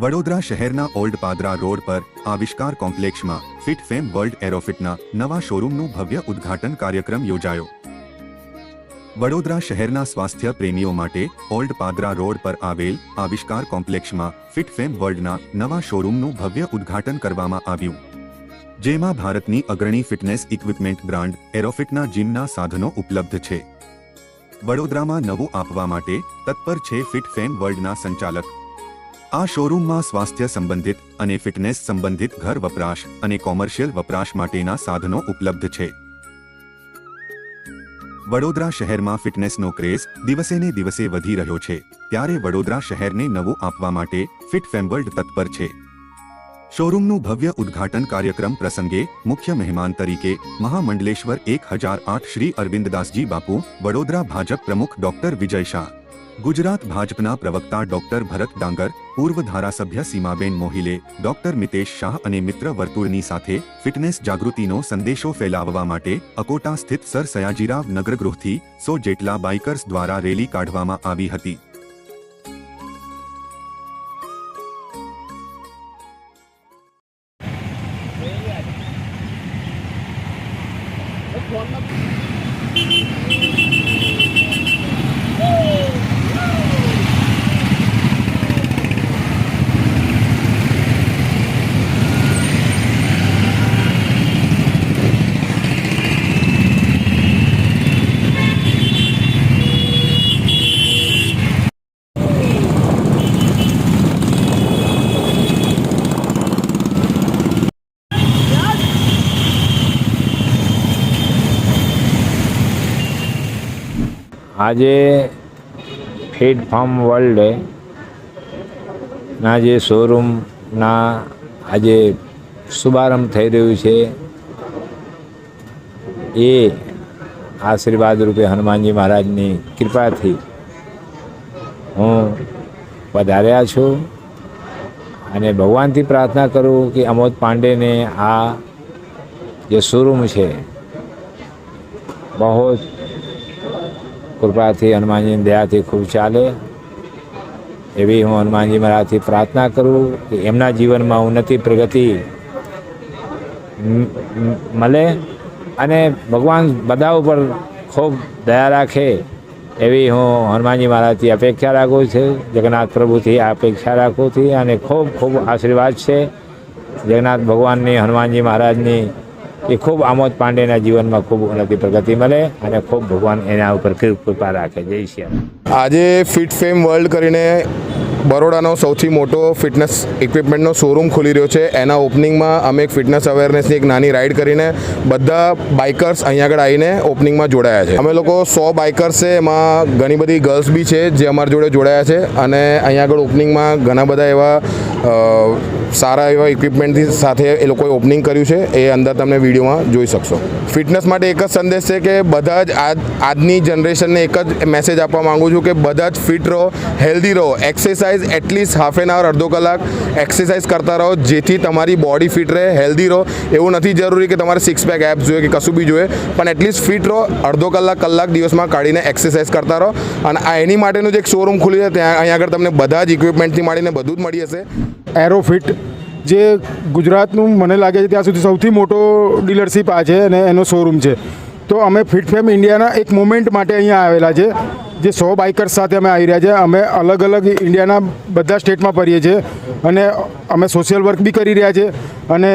વડોદરા શહેરના old Padra road પર આવિષ્કાર કોમ્પ્લેક્ષમાં ફિટ ફેમ વર્લ્ડ એરોફિટના નવા શોરૂમનું ભવ્ય ઉદ્ઘાટન કાર્યક્રમ યોજાયો. વડોદરા શહેરના સ્વાસ્થ્ય પ્રેમીઓ માટે ઓલ્ડ પાદરા રોડ પર આવેલ આવિષ્કાર કોમ્પ્લેક્ષમાં ફિટ ફેમ વર્લ્ડના નવા શોરૂમનું ભવ્ય ઉદ્ઘાટન કરવામાં આવ્યું. જેમાં ભારતની અગ્રણી ફિટનેસ ઇક્વિપમેન્ટ બ્રાન્ડ એરોફિટના જીમના સાધનો ઉપલબ્ધ છે. વડોદરામાં નવું આપવા માટે તત્પર છે ફિટ ફેમ વર્લ્ડના સંચાલક આ શોરૂમમાં સ્વાસ્થ્ય સંબંધિત અને ફિટનેસ સંબંધિત ઘર વપરાશ અને કોમર્શિયલ વપરાશ માટેના સાધનો ઉપલબ્ધ છે. વડોદરા શહેરમાં ફિટનેસનો ક્રેઝ દિવસે ને દિવસે વધી રહ્યો છે, ત્યારે વડોદરા શહેરને નવું આપવા માટે ફિટ ફેમવર્લ્ડ તત્પર છે. શોરૂમનું ભવ્ય ઉદ્ઘાટન કાર્યક્રમ પ્રસંગે મુખ્ય મહેમાન તરીકે મહામંડલેશ્વર એક હજાર આઠ શ્રી અરવિંદદાસજી બાપુ, વડોદરા ભાજપ પ્રમુખ ડોક્ટર વિજય શાહ. ગુજરાત ભાજપના પ્રવક્તા ડોક્ટર ભરત ડાંગર, પૂર્વ ધારાસભ્ય સીમાબેન મોહિલે, ડોક્ટર મિતેશ શાહ અને મિત્ર વર્તુળની સાથે ફિટનેસ જાગૃતિનો સંદેશો ફેલાવવા માટે અકોટા સ્થિત સર સયાજીરાવ નગરગૃહથી સો જેટલા બાઇકર્સ દ્વારા રેલી કાઢવામાં આવી હતી. આજે ફીડ ફાર્મ વર્લ્ડે ના જે શોરૂમના આજે શુભારંભ થઈ રહ્યું છે. એ આશીર્વાદ રૂપે હનુમાનજી મહારાજની કૃપાથી હું પધાર્યા છું અને ભગવાનથી પ્રાર્થના કરું કે અમોદ પાંડેને આ જે શોરૂમ છે, બહુ કૃપાથી, હનુમાનજીની દયાથી ખૂબ ચાલે. એવી હું હનુમાનજી મહારાજથી પ્રાર્થના કરું કે એમના જીવનમાં ઉન્નતિ, પ્રગતિ મળે અને ભગવાન બધા ઉપર ખૂબ દયા રાખે એવી હું હનુમાનજી મહારાજથી અપેક્ષા રાખું છું. જગન્નાથ પ્રભુથી અપેક્ષા રાખું છું અને ખૂબ ખૂબ આશીર્વાદ છે. જગન્નાથ ભગવાનની, હનુમાનજી મહારાજની એ ખૂબ આમોદ પાંડેના જીવનમાં ખૂબ ઉન્નતિ પ્રગતિ મળે અને ખૂબ ભગવાન એના ઉપર કૃપા રાખે. જય શ્રી આજે ફિટ ફેમ વર્લ્ડ કરીને બરોડાનો સૌથી મોટો ફિટનેસ ઇક્વિપમેન્ટનો શોરૂમ ખુલી રહ્યો છે. એના ઓપનિંગમાં અમે એક ફિટનેસ અવેરનેસની એક નાની રાઈડ કરીને બધા બાઇકર્સ અહીંયા આગળ આવીને ઓપનિંગમાં જોડાયા છે. અમે લોકો સો બાઇકર્સ છે, એમાં ઘણી બધી ગર્લ્સ બી છે જે અમારી જોડે જોડાયા છે અને અહીંયા આગળ ઓપનિંગમાં ઘણા બધા એવા સારા એવા ઇક્વિપમેન્ટથી સાથે એ લોકોએ ઓપનિંગ કર્યું છે. એ અંદર તમને વિડીયોમાં જોઈ શકશો. ફિટનેસ માટે એક જ સંદેશ છે કે બધા જ આજ, આજની જનરેશનને એક જ મેસેજ આપવા માંગુ છું કે બધા જ ફિટ રહો હેલ્ધી રહો exercise at least half an hour અડધો કલાક એક્સરસાઇઝ કરતા રહો જેથી તમારી બોડી ફિટ રહે હેલ્ધી રહો એવું નથી જરૂરી કે તમારે સિક્સ પેક એપ્સ જોઈએ કે કશું બી જોઈએ પણ એટલીસ્ટ ફિટ રહો અડધો કલાક કલાક દિવસમાં કાઢીને એક્સરસાઇઝ કરતા રહો અને આ એની માટેનું જે એક શોરૂમ ખુલ્યું છે ત્યાં અહીંયા આગળ તમને બધા જ ઇક્વિપમેન્ટથી માંડીને બધું જ મળી હશે એરોફિટ જે ગુજરાતનું મને લાગે છે ત્યાં સુધી સૌથી મોટો ડીલરશીપ આ છે અને એનો શોરૂમ છે. તો અમે ફિટ ફેમ ઇન્ડિયાના એક મોમેન્ટ માટે અહીંયા આવેલા છે. જે સો બાઇકર્સ સાથે અમે આવી રહ્યા છે, અમે અલગ અલગ ઇન્ડિયાના બધા સ્ટેટમાં ફરીએ છીએ અને અમે સોશિયલ વર્ક બી કરી રહ્યા છે અને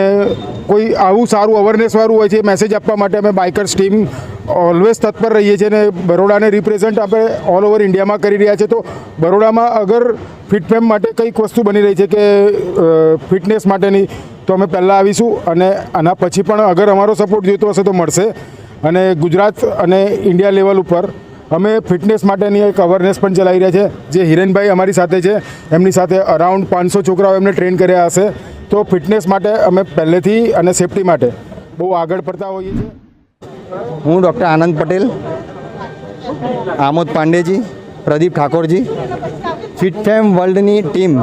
કોઈ આવું સારું અવેરનેસવાળું હોય છે મેસેજ આપવા માટે અમે બાઇકર્સ ટીમ ઓલવેઝ તત્પર રહીએ છીએ અને બરોડાને રિપ્રેઝન્ટ આપણે ઓલ ઓવર ઇન્ડિયામાં કરી રહ્યા છે. તો બરોડામાં અગર ફિટફેમ માટે કંઈક વસ્તુ બની રહી છે કે ફિટનેસ માટેની, તો અમે પહેલાં આવીશું અને આના પછી પણ અગર અમારો સપોર્ટ જોઈતો હશે તો મળશે. અને ગુજરાત અને ઇન્ડિયા લેવલ ઉપર અમે ફિટનેસ માટેની એક અવેરનેસ પણ ચલાવી રહ્યા છે. જે હિરેનભાઈ અમારી સાથે છે, એમની સાથે અરાઉન્ડ પાંચસો છોકરાઓ એમને ટ્રેન કર્યા હશે. તો ફિટનેસ માટે અમે પહેલેથી અને સેફટી માટે બહુ આગળ પડતા હોઈએ છીએ. હું doctor Anand Patel, Amod Pandeyji, Pradeep Thakorji. Fit fame વર્લ્ડની team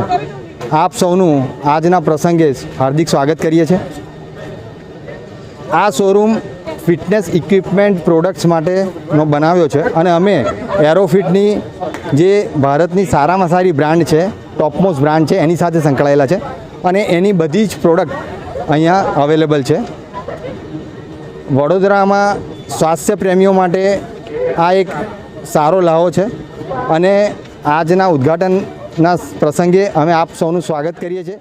આપ સૌનું આજના પ્રસંગે હાર્દિક સ્વાગત કરીએ છીએ. આ શોરૂમ ફિટનેસ ઇક્વિપમેન્ટ પ્રોડક્ટ્સ માટેનો બનાવ્યો છે અને અમે એરોફિટની જે ભારતની સારામાં સારી બ્રાન્ડ છે ટોપમોસ્ટ બ્રાન્ડ છે, એની સાથે સંકળાયેલા છે અને એની બધી જ પ્રોડક્ટ અહીંયા અવેલેબલ છે. વડોદરામાં સ્વાસ્થ્ય પ્રેમીઓ માટે આ એક સારો લાહો છે અને આજના ઉદ્ઘાટનના પ્રસંગે અમે આપ સૌનું સ્વાગત કરીએ છીએ.